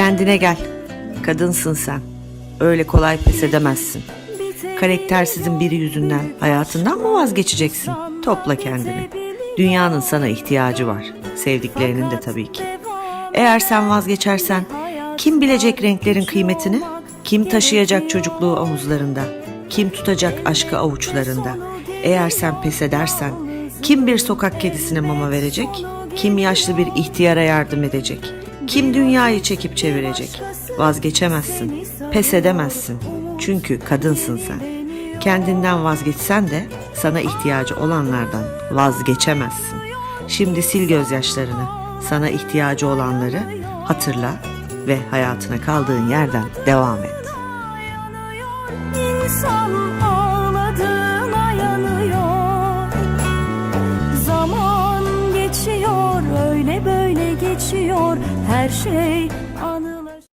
Kendine gel. Kadınsın sen. Öyle kolay pes edemezsin. Karaktersizin biri yüzünden hayatından mı vazgeçeceksin? Topla kendini. Dünyanın sana ihtiyacı var. Sevdiklerinin de tabii ki. Eğer sen vazgeçersen kim bilecek renklerin kıymetini? Kim taşıyacak çocukluğu omuzlarında? Kim tutacak aşkı avuçlarında? Eğer sen pes edersen kim bir sokak kedisine mama verecek? Kim yaşlı bir ihtiyara yardım edecek? Kim dünyayı çekip çevirecek? Vazgeçemezsin, pes edemezsin. Çünkü kadınsın sen. Kendinden vazgeçsen de sana ihtiyacı olanlardan vazgeçemezsin. Şimdi sil gözyaşlarını, sana ihtiyacı olanları hatırla ve hayatına kaldığın yerden devam et. İnsan geçiyor. Her şey anı